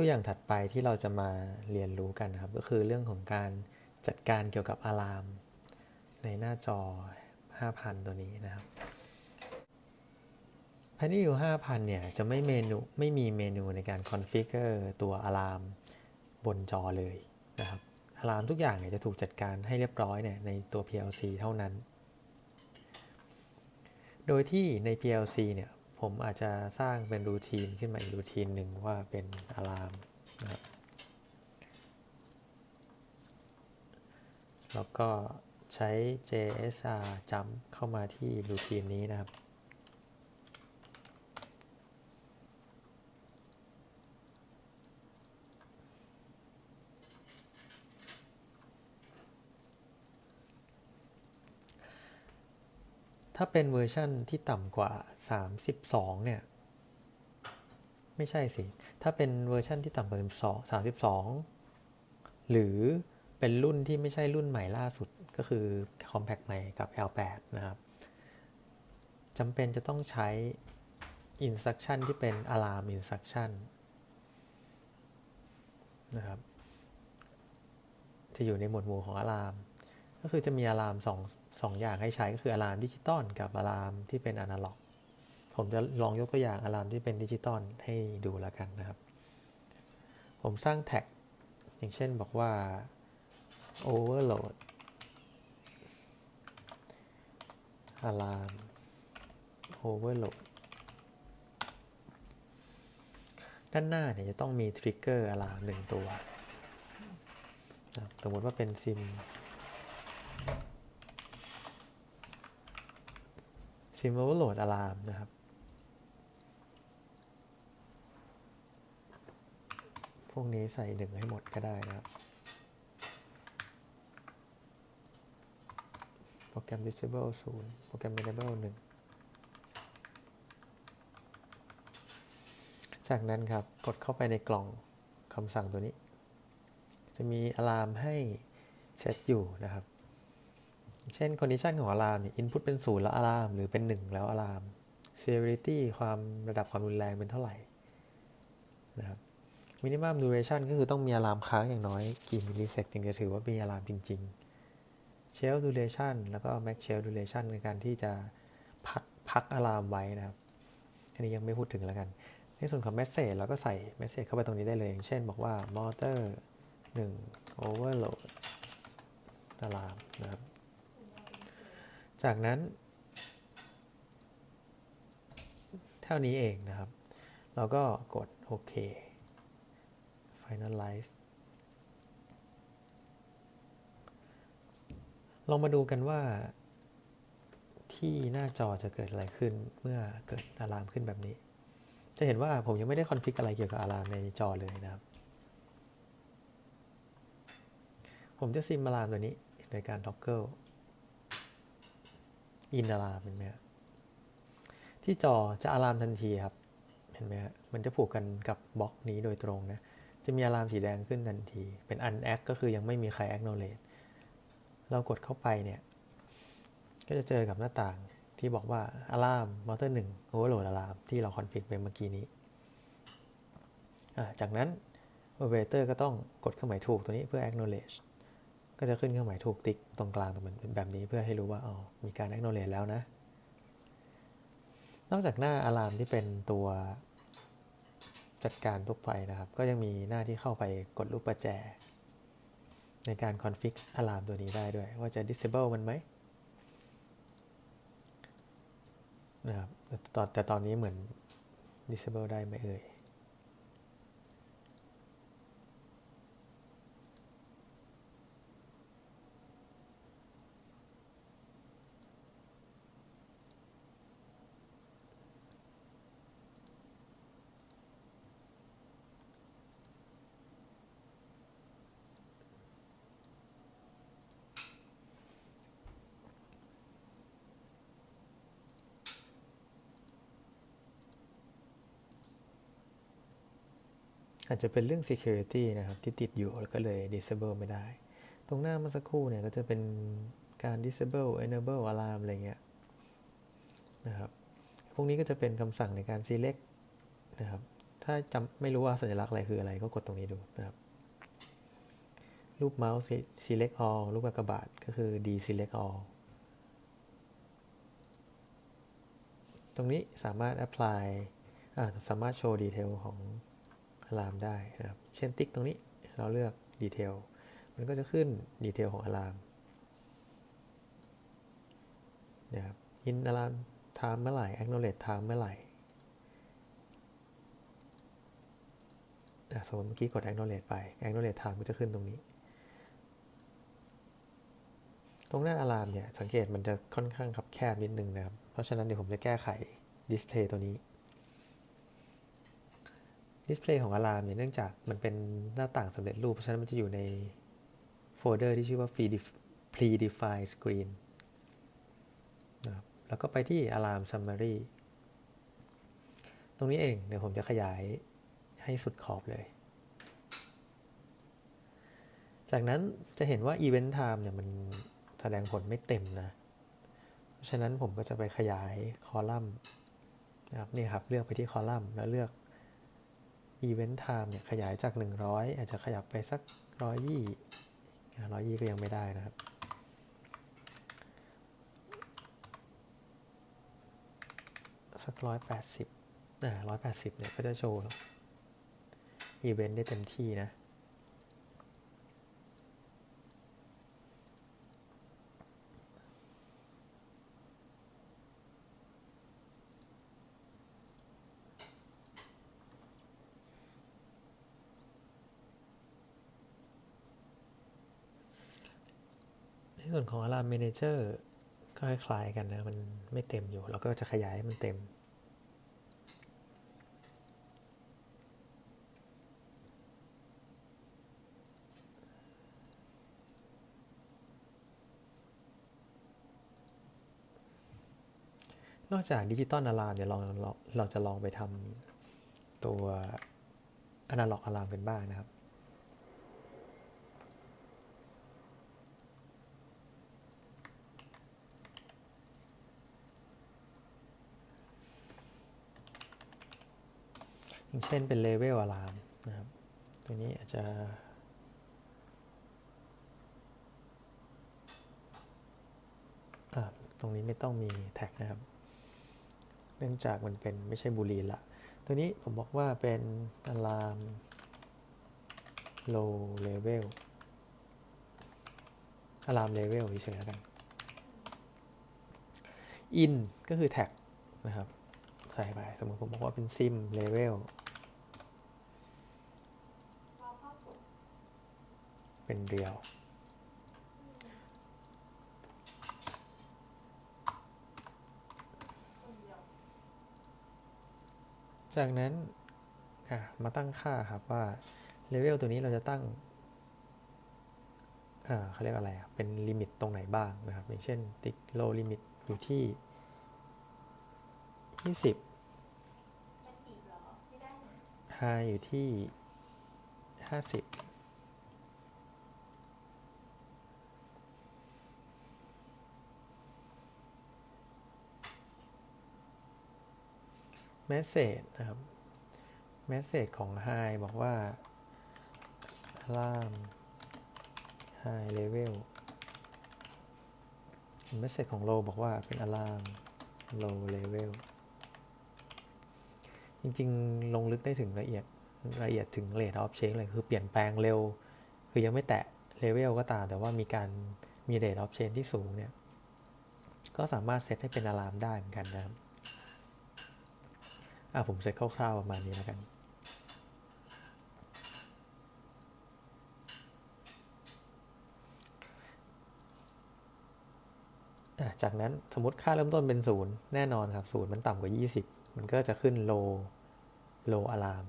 ตัวอย่างถัดไปที่เราจะมาเรียนรู้กันนะครับ ก็คือเรื่องของการจัดการเกี่ยวกับอะลาม ในหน้าจอ 5,000 ตัวนี้นะครับ p a n e l 5,000 เนี่ย จะไม่เมนูไม่มีเมนูในการคอนฟิกเกอร์ตัวอะลามบนจอเลยนะครับอะลามทุกอย่างเนี่ยจะถูกจัดการให้เรียบร้อยเนี่ยในตัว PLC เท่านั้น โดยที่ใน PLC เนี่ย ผมอาจจะสร้างเป็นรูทีนขึ้นมาอีกรูทีนหนึ่งว่าเป็นอะลามนะครับแล้วก็ใช้ JSR จำเข้ามาที่รูทีนนี้นะครับ ถ้าเป็นเวอร์ชั่นที่ต่ำกว่า 32 เนี่ย ไม่ใช่สิ ถ้าเป็นเวอร์ชั่นที่ต่ำกว่า32 หรือเป็นรุ่นที่ไม่ใช่รุ่นใหม่ล่าสุดก็คือ Compact ใหม่กับ L8 นะครับจำเป็นจะต้องใช้ instruction ที่เป็น alarm instruction นะครับ จะอยู่ในหมวดหมู่ของ alarm ก็คือจะมีอะลามสองสองอย่างให้ใช้ก็คืออะลามดิจิตอลกับอะลามที่เป็นอนาล็อก ผมจะลองยกตัวอย่างอะลามที่เป็นดิจิตอลให้ดูแล้วกันนะครับ ผมสร้างแท็ก อย่างเช่นบอกว่า overload alarm overload ด้านหน้าเนี่ยจะต้องมีทริกเกอร์อะลามหนึ่งตัว สมมติว่าเป็นซิม ซิมโอเวอร์โหลดอะลามนะครับ พวกนี้ใส่หนึ่งให้หมดก็ได้นะครับ โปรแกรม disable 0โปรแกรม enable 1จากนั้นครับ กดเข้าไปในกล่องคำสั่งตัวนี้ จะมีอะลามให้เซตอยู่นะครับ เช่น condition ของอะลามเนี่ย input เป็นศูนย์แล้วอะลามหรือเป็น 1 แล้วอะลาม severity ความระดับความรุนแรงเป็นเท่าไหร่นะครับ minimum duration ก็คือต้องมีอะลามค้างอย่างน้อยกี่มิลลิเซกถึงจะถือว่ามีอะลามจริง ๆ shell duration แล้วก็ max shell duration ในการที่จะพักพักอะลามไว้นะครับอันนี้ยังไม่พูดถึงแล้วกัน ในส่วนของ message เราก็ใส่ message เข้าไปตรงนี้ได้เลยอย่างเช่น บอกว่า motor 1 overload อะลามนะครับ จากนั้น เท่านี้เองนะครับ เราก็กดโอเค finalize ลองมาดูกันว่าที่หน้าจอจะเกิดอะไรขึ้นเมื่อเกิดอะลามขึ้นแบบนี้ จะเห็นว่าผมยังไม่ได้คอนฟิกอะไรเกี่ยวกับอะลามในจอเลยนะครับ ผมจะซิมอะลามตัวนี้โดยการท็อกเกิล อินอะลามเห็นไหมที่จอจะอะลามทันทีครับ เห็นไหมฮะมันจะผูกกันกับบล็อกนี้โดยตรงนะ จะมีอะลามสีแดงขึ้นทันที เป็นอันแอคก็คือยังไม่มีใครแอคโนเลตเรากดเข้าไปเนี่ย ก็จะเจอกับหน้าต่างที่บอกว่าอะลามมอเตอร์หนึ่งโอเวอร์โหลดอะลามที่เราคอนฟิกไปเมื่อกี้นี้ จากนั้นโอเปอเรเตอร์ก็ต้องกดเครื่องหมายถูกตัวนี้เพื่อ acknowledge ก็จะขึ้นเครื่องหมายถูกติ๊กตรงกลางตรงเป็นแบบนี้เพื่อให้รู้ว่าอ๋อมีการ acknowledge แล้วนะ นอกจากหน้าอะลามที่เป็นตัวจัดการทุกไฟนะครับ ก็ยังมีหน้าที่เข้าไปกดลูกประแจ ในการคอนฟิกอะลามตัวนี้ได้ด้วย ว่าจะ disable มันไหมนะครับแต่ตอนนี้เหมือน disable ได้ไหมเอ่ย อาจจะเป็นเรื่อง security นะครับ ที่ติดอยู่แล้วก็เลย disable ไม่ได้ ตรงหน้าเมื่อสักครู่เนี่ยก็จะเป็นการ disable enable alarm อะไรเงี้ยนะครับพวกนี้ก็จะเป็นคำสั่งในการ select นะครับ ถ้าจำไม่รู้ว่าสัญลักษณ์อะไรคืออะไรก็กดตรงนี้ดูนะครับ รูปเมาส์ select all รูปกากบาทก็คือ deselect all ตรงนี้สามารถ apply สามารถโชว์ดีเทลของ อะลามได้นะครับ เช่นติ๊กตรงนี้เราเลือกดีเทลมันก็จะขึ้นดีเทลของอะลามนะครับ in alarm time เมื่อไหร่ acknowledge time เมื่อไหร่อะสมมติเมื่อกี้กด acknowledge ไป acknowledge time ก็จะขึ้นตรงนี้ ตรงหน้าอะลามเนี่ย สังเกตมันจะค่อนข้างคับแคบนิดนึงนะครับ เพราะฉะนั้นเดี๋ยวผมจะแก้ไข display ตัวนี้ display ของอะลามเนี่ยเนื่องจากมันเป็นหน้าต่างสำเร็จรูป เพราะฉะนั้นมันจะอยู่ในโฟลเดอร์ที่ชื่อว่า predefined screen นะครับแล้วก็ไปที่ alarm summary ตรงนี้เองเดี๋ยวผมจะขยายให้สุดขอบเลย จากนั้นจะเห็นว่า event time เนี่ยมันแสดงผลไม่เต็มนะ เพราะฉะนั้นผมก็จะไปขยายคอลัมน์นะครับนี่ครับ เลือกไปที่คอลัมน์แล้วเลือก event time เนี่ยขยายจาก 100 อาจจะขยับไปสัก 120 120 ก็ยังไม่ได้นะครับ สัก 180อ่า180 เนี่ยก็จะโชว์อีเวนต์ได้เต็มที่นะ ส่วนของ Alarm Manager ก็คล้ายกันนะ มันไม่เต็มอยู่ เราก็จะขยายให้มันเต็ม นอกจากดิจิตอลอะลามเนี่ยเราเราเราจะลองไปทำตัวอนาล็อกอะลามกันบ้างนะครับ อย่างเช่นเป็นเลเวลอะลามนะครับ ตัวนี้อาจจะตรงนี้ไม่ต้องมีแท็กนะครับ เนื่องจากมันเป็นไม่ใช่บูลีนละ ตัวนี้ผมบอกว่าเป็นอะลาม low level อะลาม level เฉยๆแล้วกัน in ก็คือแท็กนะครับ ใส่ไป สมมติผมบอกว่าเป็น sim level เป็นเรียวจากนั้นอะมาตั้งค่าครับว่าเลเวลตัวนี้เราจะตั้งอ่าเขาเรียกอะไรอะเป็นลิมิตตรงไหนบ้างนะครับ อย่างเช่นติ๊กโลลิมิตอยู่ที่ 20 high อยู่ที่ 50 มสเซจนะครับแมสเซจของ High บอกว่า alarm high level แมสเซจของ Low บอกว่าเป็น alarm low level จริงๆ ลงลึกได้ถึงละเอียดละเอียดถึง rate of change เลยคือเปลี่ยนแปลงเร็ว คือยังไม่แตะเลเวลก็ตาม แต่ว่ามีการมี rate of change ที่สูงเนี่ย ก็สามารถเซตให้เป็นอะลามได้เหมือนกันนะครับ อะผมเซตคร่าวๆประมาณนี้แล้วกันอะจากนั้นสมมติค่าเริ่มต้นเป็นศูนย์แน่นอนครับศูนย์มันต่ำกว่า 20 มันก็จะขึ้น low low alarm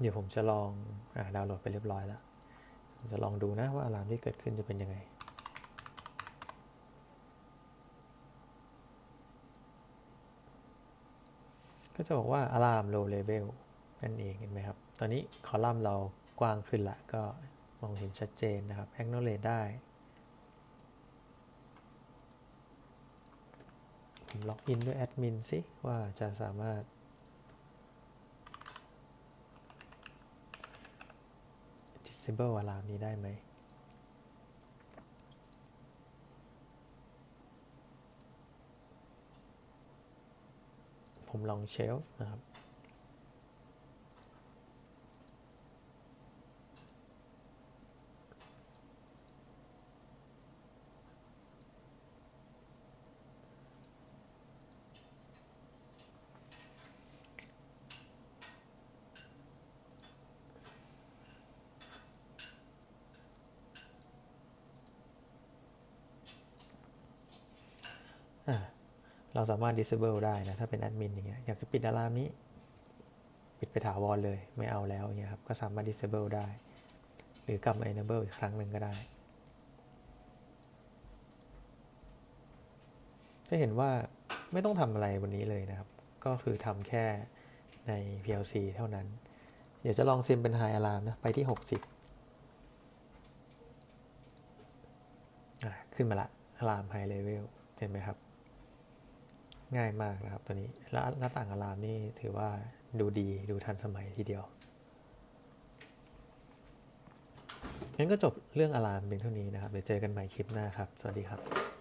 เดี๋ยวผมจะลองอาดาวน์โหลดไปเรียบร้อยแล้ว จะลองดูนะว่าอะลามที่เกิดขึ้นจะเป็นยังไง ก็จะบอกว่า alarm low level นั่นเองเห็นไหมครับ ตอนนี้คอลัมน์เรากว้างขึ้นละก็มองเห็นชัดเจนนะครับ acknowledge ได้ ผมล็อกอินด้วยแอดมินสิว่าจะสามารถ disable alarm นี้ได้ไหม ผมลองเชลฟ์นะครับ เราสามารถ disable ได้นะ ถ้าเป็นแอดมินอย่างเงี้ยอยากจะปิดอะลามนี้ปิดไปถาวรเลย ไม่เอาแล้วเงี้ยครับ ก็สามารถ disable ได้ หรือกลับมา enable อีกครั้งหนึ่งก็ได้ จะเห็นว่าไม่ต้องทำอะไรบนนี้เลยนะครับ ก็คือทำแค่ใน PLC เท่านั้น เดี๋ยวจะลองซิมเป็น High Alarm นะ ไปที่ 60อะขึ้นมาละ Alarm High Level เห็นไหมครับ ง่ายมากนะครับตัวนี้แล้วหน้าต่างอะลามนี่ถือว่าดูดีดูทันสมัยทีเดียวงั้นก็จบเรื่องอะลามเพียงเท่านี้นะครับเดี๋ยวเจอกันใหม่คลิปหน้าครับ สวัสดีครับ